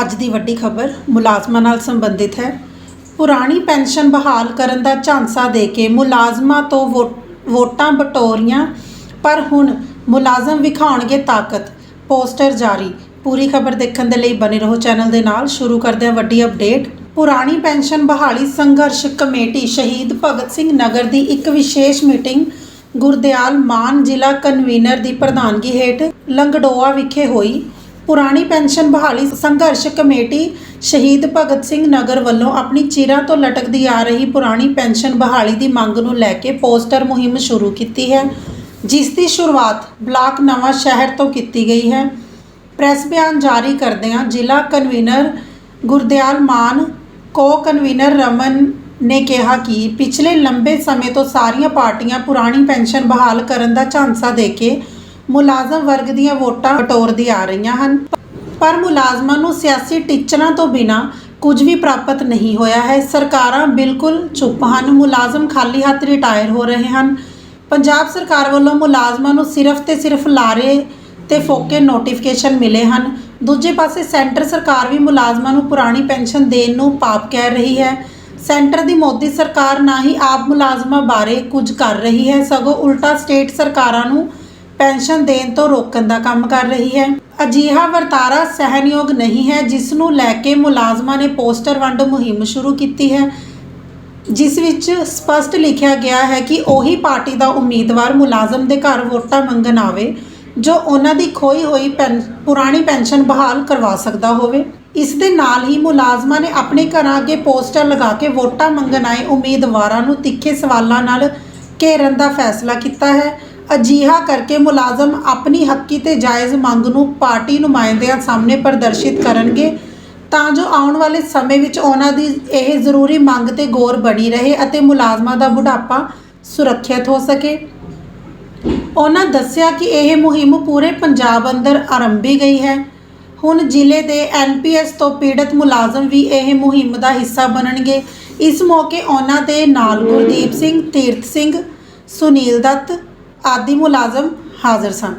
ਅੱਜ ਦੀ ਵੱਡੀ ਖਬਰ ਮੁਲਾਜ਼ਮਾਂ ਨਾਲ ਸੰਬੰਧਿਤ ਹੈ। ਪੁਰਾਣੀ ਪੈਨਸ਼ਨ ਬਹਾਲ ਕਰਨ ਦਾ ਝਾਂਸਾ ਦੇ ਕੇ ਮੁਲਾਜ਼ਮਾਂ ਤੋਂ ਵੋ- ਵੋਟਾਂ ਬਟੋਰੀਆਂ, ਪਰ ਹੁਣ ਮੁਲਾਜ਼ਮ ਵਿਖਾਉਣਗੇ ਤਾਕਤ, ਪੋਸਟਰ ਜਾਰੀ। ਪੂਰੀ ਖਬਰ ਦੇਖਣ ਦੇ ਲਈ ਬਨੇ ਰਹੋ ਚੈਨਲ ਦੇ ਨਾਲ। ਸ਼ੁਰੂ ਕਰਦੇ ਹਾਂ ਵੱਡੀ ਅਪਡੇਟ। ਪੁਰਾਣੀ ਪੈਨਸ਼ਨ ਬਹਾਲੀ ਸੰਘਰਸ਼ ਕਮੇਟੀ ਸ਼ਹੀਦ ਭਗਤ ਸਿੰਘ ਨਗਰ ਦੀ ਇੱਕ ਵਿਸ਼ੇਸ਼ ਮੀਟਿੰਗ, ਗੁਰਦਿਆਲ ਮਾਨ ਜ਼ਿਲ੍ਹਾ ਕਨਵੀਨਰ ਦੀ ਪ੍ਰਧਾਨਗੀ ਹੇਠ ਲੰਗੜੋਆ ਵਿਖੇ ਹੋਈ। ਪੁਰਾਣੀ ਪੈਨਸ਼ਨ ਬਹਾਲੀ ਸੰਘਰਸ਼ ਕਮੇਟੀ ਸ਼ਹੀਦ ਭਗਤ ਸਿੰਘ ਨਗਰ ਵੱਲੋਂ ਆਪਣੀ ਚਿਰਾਂ ਤੋਂ ਲਟਕਦੀ ਆ ਰਹੀ ਪੁਰਾਣੀ ਪੈਨਸ਼ਨ ਬਹਾਲੀ ਦੀ ਮੰਗ ਨੂੰ ਲੈ ਕੇ ਪੋਸਟਰ ਮੁਹਿੰਮ ਸ਼ੁਰੂ ਕੀਤੀ ਹੈ, ਜਿਸ ਦੀ ਸ਼ੁਰੂਆਤ ਬਲਾਕ ਨਵਾਂ ਸ਼ਹਿਰ ਤੋਂ ਕੀਤੀ ਗਈ ਹੈ। ਪ੍ਰੈਸ ਬਿਆਨ ਜਾਰੀ ਕਰਦਿਆਂ ਜ਼ਿਲ੍ਹਾ ਕਨਵੀਨਰ ਗੁਰਦਿਆਲ ਮਾਨ ਕੋ ਕਨਵੀਨਰ ਰਮਨ ਨੇ ਕਿਹਾ ਕਿ ਪਿਛਲੇ ਲੰਬੇ ਸਮੇਂ ਤੋਂ ਸਾਰੀਆਂ ਪਾਰਟੀਆਂ ਪੁਰਾਣੀ ਪੈਨਸ਼ਨ ਬਹਾਲ ਕਰਨ ਦਾ ਝਾਂਸਾ ਦੇ ਕੇ ਮੁਲਾਜ਼ਮ ਵਰਗ ਦੀਆਂ ਵੋਟਾਂ ਬਟੋਰਦੀ ਆ ਰਹੀਆਂ ਹਨ। ਪਰ ਮੁਲਾਜ਼ਮਾਂ ਨੂੰ ਸਿਆਸੀ ਟੀਚਰਾਂ ਤੋਂ ਬਿਨਾ ਕੁਝ ਵੀ ਪ੍ਰਾਪਤ ਨਹੀਂ ਹੋਇਆ ਹੈ। ਸਰਕਾਰਾਂ ਬਿਲਕੁਲ ਚੁੱਪ ਹਨ। ਮੁਲਾਜ਼ਮ ਖਾਲੀ ਹੱਥ ਰਿਟਾਇਰ ਹੋ ਰਹੇ ਹਨ। ਪੰਜਾਬ ਸਰਕਾਰ ਵੱਲੋਂ ਮੁਲਾਜ਼ਮਾਂ ਨੂੰ ਸਿਰਫ ਤੇ ਸਿਰਫ ਲਾਰੇ ਤੇ ਫੋਕੇ ਨੋਟੀਫਿਕੇਸ਼ਨ ਮਿਲੇ ਹਨ। ਦੂਜੇ ਪਾਸੇ ਸੈਂਟਰ ਸਰਕਾਰ ਵੀ ਮੁਲਾਜ਼ਮਾਂ ਨੂੰ ਪੁਰਾਣੀ ਪੈਨਸ਼ਨ ਦੇਣ ਨੂੰ ਪਾਪ ਕਹਿ ਰਹੀ ਹੈ। ਸੈਂਟਰ ਦੀ ਮੋਦੀ ਸਰਕਾਰ ਨਾ ਹੀ ਆਪ ਮੁਲਾਜ਼ਮਾਂ ਬਾਰੇ ਕੁਝ ਕਰ ਰਹੀ ਹੈ। ਸਗੋਂ ਉਲਟਾ ਸਟੇਟ ਸਰਕਾਰਾਂ ਨੂੰ ਪੈਨਸ਼ਨ ਦੇਣ ਤੋਂ ਰੋਕਣ ਦਾ ਕੰਮ ਕਰ ਰਹੀ ਹੈ। ਅਜਿਹਾ ਵਰਤਾਰਾ ਸਹਿਨਯੋਗ ਨਹੀਂ ਹੈ ਜਿਸ ਨੂੰ ਲੈ ਕੇ ਮੁਲਾਜ਼ਮਾਂ ਨੇ ਪੋਸਟਰ ਵੰਡ ਮੁਹਿੰਮ ਸ਼ੁਰੂ ਕੀਤੀ ਹੈ, ਜਿਸ ਵਿੱਚ ਸਪਸ਼ਟ ਲਿਖਿਆ ਗਿਆ ਹੈ ਕਿ ਉਹੀ ਪਾਰਟੀ ਦਾ ਉਮੀਦਵਾਰ ਮੁਲਾਜ਼ਮ ਦੇ ਘਰ ਵੋਟਾਂ ਮੰਗਣ ਆਵੇ, ਜੋ ਉਹਨਾਂ ਦੀ ਖੋਈ ਹੋਈ ਪੈਨ, ਪੁਰਾਣੀ ਪੈਨਸ਼ਨ ਬਹਾਲ ਕਰਵਾ ਸਕਦਾ ਹੋਵੇ। ਇਸ ਦੇ ਨਾਲ ਹੀ ਮੁਲਾਜ਼ਮਾਂ ਨੇ ਆਪਣੇ ਘਰਾਂ ਅੱਗੇ ਪੋਸਟਰ ਲਗਾ ਕੇ ਵੋਟਾਂ ਮੰਗਣ ਆਏ ਉਮੀਦਵਾਰਾਂ ਨੂੰ ਤਿੱਖੇ ਸਵਾਲਾਂ ਨਾਲ ਘੇਰਨ ਦਾ ਫੈਸਲਾ ਕੀਤਾ ਹੈ। ਅਜਿਹਾ ਕਰਕੇ ਮੁਲਾਜ਼ਮ ਆਪਣੀ ਹੱਕੀ ਤੇ ਜਾਇਜ਼ ਮੰਗ ਨੂੰ ਪਾਰਟੀ ਨੁਮਾਇੰਦਿਆਂ ਸਾਹਮਣੇ ਪ੍ਰਦਰਸ਼ਿਤ ਕਰਨਗੇ, ਤਾਂ ਜੋ ਆਉਣ ਵਾਲੇ ਸਮੇਂ ਵਿੱਚ ਉਹਨਾਂ ਦੀ ਇਹ ਜ਼ਰੂਰੀ ਮੰਗ ਤੇ ਗੌਰ ਬਣੀ ਰਹੇ ਅਤੇ ਮੁਲਾਜ਼ਮਾਂ ਦਾ ਬੁਢਾਪਾ ਸੁਰੱਖਿਅਤ ਹੋ ਸਕੇ। ਉਹਨਾਂ ਦੱਸਿਆ ਕਿ ਇਹ ਮੁਹਿੰਮ ਪੂਰੇ ਪੰਜਾਬ ਅੰਦਰ ਆਰੰਭੀ ਗਈ ਹੈ। ਹੁਣ ਜ਼ਿਲ੍ਹੇ ਦੇ ਐਨਪੀਐਸ ਤੋਂ ਪੀੜਤ ਮੁਲਾਜ਼ਮ ਵੀ ਇਹ ਮੁਹਿੰਮ ਦਾ ਹਿੱਸਾ ਬਣਨਗੇ। ਇਸ ਮੌਕੇ ਉਹਨਾਂ ਦੇ ਨਾਲ ਗੁਰਦੀਪ ਸਿੰਘ, ਤੀਰਥ ਸਿੰਘ, ਸੁਨੀਲ ਦੱਤ ਆਦਿ ਮੁਲਾਜ਼ਮ ਹਾਜ਼ਰ ਸਨ।